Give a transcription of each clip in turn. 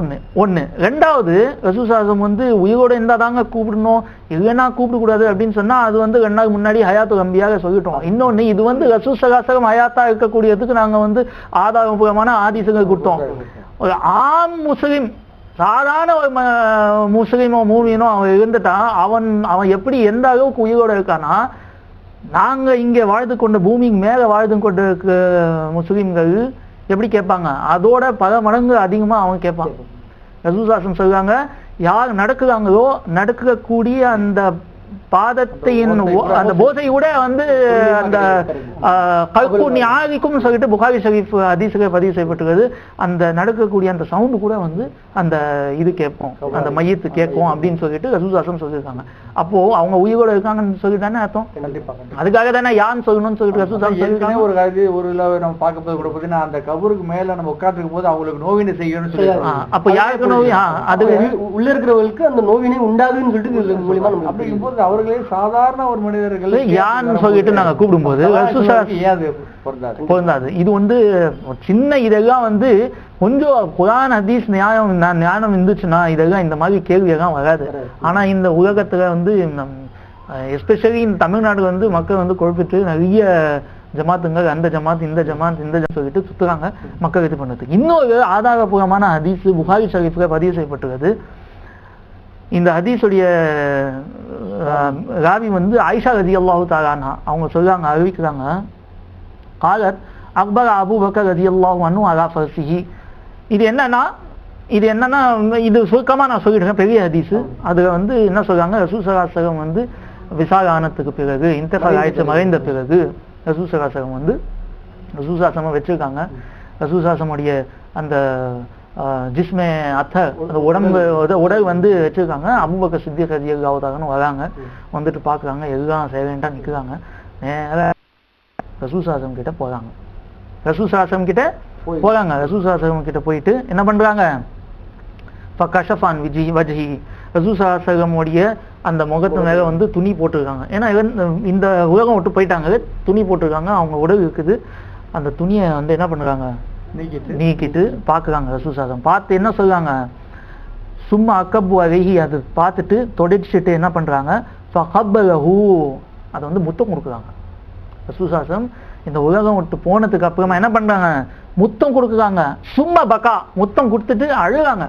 ஒண்ணு ஒண்ணு. ரெண்டாவது ரசூசாசம் வந்து உயிரோடு இருந்தால் தாங்க கூப்பிடணும் இல்லைன்னா கூப்பிடக்கூடாது அப்படின்னு சொன்னா அது வந்து ரெண்டு நாள் முன்னாடி ஹயாத்து கம்பியாக சொல்லிட்டோம். இன்னொன்னு இது வந்து ரசூசகாசகம் ஹயாத்தாக இருக்கக்கூடியதுக்கு நாங்க வந்து ஆதாரபூர்வமான ஆதிசங்கள் கொடுத்தோம். ஒரு ஆம் முஸ்லீம் சாதாரண ஒரு முஸ்லீமோ முஸ்லிமோ மூவினோ அவன் இருந்துட்டான் அவன் அவன் எப்படி எந்த அளவுக்கு உயிரோடு இருக்கானா நாங்க இங்கே வாழ்ந்து கொண்ட பூமிக்கு மேல வாழ்ந்து கொண்டிருக்க முஸ்லீம்கள் முஸ்லிம்கள் எப்படி கேட்பாங்க? அதோட பல மடங்கு அதிகமா அவன் கேட்பான் ரசூசாசம் சொல்றாங்க யார் நடக்குறாங்களோ நடக்கக்கூடிய அந்த பாதத்தையின் அந்த போசை கூட வந்து அந்த கல்கு ஞாயிக்கும் சொல்லிட்டு புகாரி ஷரீஃப் ஹதீஸுக்கு பதிவு செய்யப்பட்டுள்ளது அந்த நடக்கக்கூடிய அந்த சவுண்டு கூட வந்து அந்த இது கேட்போம். அந்த மையத்து கேட்கும் அப்படின்னு சொல்லிட்டு ரசூசாசம் சொல்லியிருக்காங்க. அப்போ அவங்க உயிரோட இருக்காங்கன்னு சொல்லி தானே அர்த்தம். அதுக்காக தானே யான்னு சொல்லணும்னு சொல்லிட்டு ரசூசாசம் சொல்லியிருக்காங்க ஒரு காலத்து ஒரு நம்ம பார்க்க போது கூட பார்த்தீங்கன்னா அந்த கபருக்கு மேல நம்ம உட்காந்துருக்கும் போது அவங்களுக்கு நோவினை செய்யணும்னு சொல்லி அப்ப யாருக்கு நோய் அது உள்ள இருக்கிறவங்களுக்கு அந்த நோவினை உண்டாகுன்னு சொல்லிட்டு இது மூலியமா நம்ம அப்படிங்கும் போது அவர்களே சாதாரண ஒரு மனிதர்கள் யான்னு சொல்லிட்டு நாங்க கூப்பிடும்போது பொருந்தாது? இது வந்து சின்ன இதெல்லாம் வந்து கொஞ்சம் குரான் ஹதீஸ் நியாயம் ஞானம் இருந்துச்சுன்னா இதெல்லாம் இந்த மாதிரி கேள்வியெல்லாம் வராது. ஆனா இந்த உலகத்துல வந்து எஸ்பெஷலி இந்த தமிழ்நாடு வந்து மக்கள் வந்து குழப்பிட்டு நிறைய ஜமாத்துங்கள் அந்த ஜமாத் இந்த ஜமாத் இந்த ஜமாத் சொல்லிட்டு சுத்துறாங்க மக்கள் இது பண்ணுறதுக்கு இன்னொரு ஆதாரபூர்வமான ஹதீஸ் புகாரி ஷரீஃப்ல பதிவு செய்யப்பட்டுள்ளது. இந்த ஹதீஸுடைய ராவி வந்து ஆயிஷா ரதி அல்லாஹு தாலானா அவங்க சொல்றாங்க அறிவிக்கிறாங்க. காலத் அக்பர் அபு பக்கர் ரதி அல்லாஹு அனு அலா ஃபர்சிஹி இது என்னன்னா இது என்னன்னா இது சுருக்கமா நான் சொல்லிடுறேன் பெரிய ஹதீஸ். அதுல வந்து என்ன சொல்றாங்க ரசூசராசகம் வந்து விசாலானத்துக்கு பிறகு இன்தஃபால் ஆயிடுச்சு மறைந்த பிறகு ரசூசராசகம் வந்து ரசூசாசமம் வச்சிருக்காங்க ரசூசாசமுடைய அந்த ஜிஸ்மே அத்த அந்த உடம்பு உட- உடல் வந்து வச்சிருக்காங்க. அபுபக்கர் சித்தி கதியாவதாகனு வராங்க. வந்துட்டு பார்க்குறாங்க எல்லாம் சைலண்டாக நிற்கிறாங்க நேரா ரசூசாசம் கிட்ட போறாங்க. ரசூசாசம் கிட்ட போறாங்க. ரசூசாசம் கிட்ட போயிட்டு என்ன பண்றாங்க? கஷஃபான் விஜி வஜ்ஹி. ரசூசாசகமுடைய அந்த முகத்து மேல வந்து துணி போட்டிருக்காங்க. ஏன்னா இந்த உலகம் விட்டு போயிட்டாங்க. துணி போட்டிருக்காங்க. அவங்க உடல் இருக்குது. அந்த துணியை வந்து என்ன பண்றாங்க? நீக்கிட்டு. நீக்கிட்டு பார்க்குறாங்க ரசூசாசம் பார்த்து என்ன சொல்றாங்க? சும்மா அக்கப்பு அழகி அது பார்த்துட்டு தொடச்சிட்டு என்ன பண்றாங்க? ஃபகப்பலஹு அதை வந்து முத்தம் கொடுக்குறாங்க. ரசூசாசம் இந்த உலகம் விட்டு போனதுக்கு அப்புறமா என்ன பண்றாங்க? முத்தம் கொடுக்குறாங்க. சும்மா பக்கா முத்தம் கொடுத்துட்டு அழுகாங்க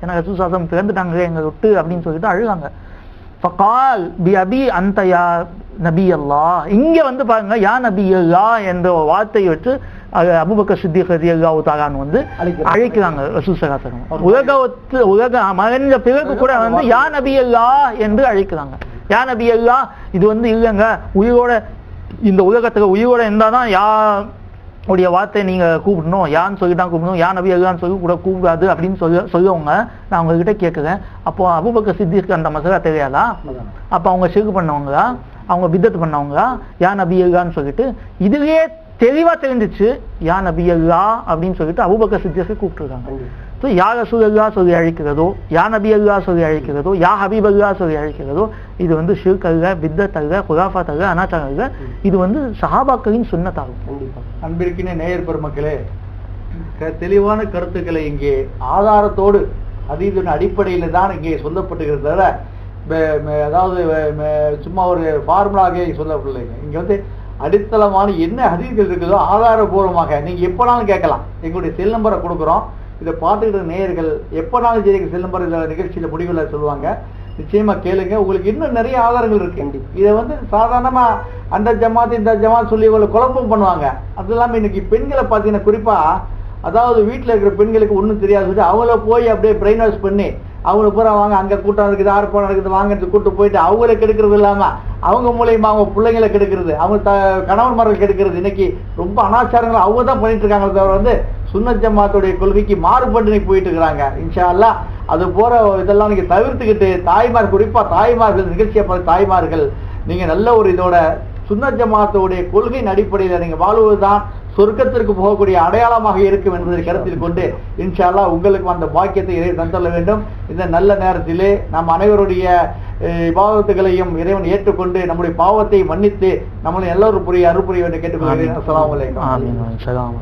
ஏன்னா ரசூசாசம் பிறந்துட்டாங்க எங்க விட்டு அப்படின்னு சொல்லிட்டு அழுகாங்க ஃபகால் பி அபி அந்த யா நபி அல்லா இங்க வந்து பாருங்க யா நபி அல்லா என்ற வார்த்தையை வச்சு அது அபுபக்கர் சித்திக் ரதி அல்லாஹு தாலான் வந்து அழைக்கிறாங்க. அழைக்கிறாங்க ரசூசகாசகம் உலகத்து உலக மறைஞ்ச பிறகு கூட வந்து யா நபி அல்லாஹ் என்று அழைக்கிறாங்க. யா நபி அல்லாஹ் இது வந்து இல்லைங்க உயிரோட இந்த உலகத்துல உயிரோட இருந்தாதான் யா உடைய வார்த்தை நீங்க கூப்பிடணும் யான்னு சொல்லி தான் கூப்பிடணும் யா நபி அல்லான்னு சொல்லி கூட கூப்பிடாது அப்படின்னு சொல்ல சொல்லுவங்க நான் உங்ககிட்ட கேட்குறேன். அப்போ அபுபக்கர் சித்திக்கு அந்த மசலா தெரியாதா? அப்ப அவங்க சிறுக்கு பண்ணவங்களா? அவங்க பித்தத்து பண்ணவங்களா? யா நபி அல்லான்னு சொல்லிட்டு இதுலயே தெளிவா தெரிஞ்சிச்சு யா நபி அல்லா அப்படின்னு சொல்லிட்டு அபுபக்கர் சித்தியஸை கூப்பிட்டுருக்காங்க. ஸோ யா ரசூல் அல்லா சொல்லி அழைக்கிறதோ யா நபி அல்லா சொல்லி அழைக்கிறதோ யா ஹபீப் அல்லா சொல்லி அழைக்கிறதோ இது வந்து ஷிர்க் அல்ல பித்தத் அல்ல குலாஃபாத் அல்ல அனாச்சாரம் அல்ல இது வந்து சஹாபாக்களின் சுன்னத்தாகும் கண்டிப்பா. அன்பிற்கின நேயர் பெருமக்களே தெளிவான கருத்துக்களை இங்கே ஆதாரத்தோடு அதீதின் அடிப்படையில் தான் இங்கே சொல்லப்பட்டுகிறது தவிர ப- ம- அதாவது சும்மா ஒரு ஃபார்முலாக சொல்லப்படலைங்க. இங்க வந்து அடித்தளமான என்ன ஹதீஸ்கள் இருக்குதோ ஆதாரபூர்வமாக நீங்க எப்போனாலும் கேட்கலாம். எங்களுடைய செல் நம்பரை கொடுக்குறோம். இதை பார்த்துக்கிட்ட நேயர்கள் எப்போனாலும் சரி செல் நம்பர் இதில் நிகழ்ச்சியில் முடிவில் சொல்லுவாங்க. நிச்சயமா கேளுங்க. உங்களுக்கு இன்னும் நிறைய ஆதாரங்கள் இருக்கு. இதை வந்து சாதாரணமா அந்த ஜமாத் இந்த ஜமாத் சொல்லி இவங்களை குழப்பம் பண்ணுவாங்க. அது இல்லாம இன்னைக்கு பெண்களை பார்த்தீங்கன்னா குறிப்பா அதாவது வீட்டில் இருக்கிற பெண்களுக்கு ஒன்றும் தெரியாது சொல்லிட்டு அவங்கள போய் அப்படியே பிரெயின் வாஷ் பண்ணி அவங்கள பூரா வாங்க அங்கே கூட்டம் இருக்குது ஆர்ப்பாட்டம் இருக்குது வாங்கன்னு கூட்டு போயிட்டு அவங்கள கெடுக்கிறது இல்லாமல் அவங்க மூலயமா அவங்க பிள்ளைங்களை கெடுக்கிறது அவங்க த கணவன்மார்கள் கெடுக்கிறது. இன்னைக்கு ரொம்ப அனாச்சாரங்கள் அவங்க தான் பண்ணிட்டு இருக்காங்களே தவிர வந்து சுன்னத் கொள்கைக்கு மாறுபட்டு இன்னைக்கு போயிட்டு இருக்கிறாங்க. இன்ஷா அல்லாஹ் அது போற இதெல்லாம் நீங்கள் தவிர்த்துக்கிட்டு தாய்மார் குறிப்பாக தாய்மார்கள் நிகழ்ச்சியை பார்த்த தாய்மார்கள் நீங்கள் நல்ல ஒரு இதோட சுன்னத் கொள்கையின் அடிப்படையில் நீங்கள் வாழ்வது தான் சொர்க்கத்திற்கு போகக்கூடிய அடையாளமாக இருக்கும் என்பதை கருத்தில் கொண்டு இன்ஷா அல்லாஹ் உங்களுக்கு அந்த பாக்கியத்தை இறை தந்தள்ள வேண்டும். இந்த நல்ல நேரத்திலே நம் அனைவருடைய அஹ், இபாதத்துகளையும் இறைவன் ஏற்றுக்கொண்டு நம்முடைய பாவத்தை மன்னித்து நம்மளை எல்லோரும் புரிய அருள் புரிய வேண்டும் கேட்டுக்கொள்கிறேன். ஆமீன். சலாம்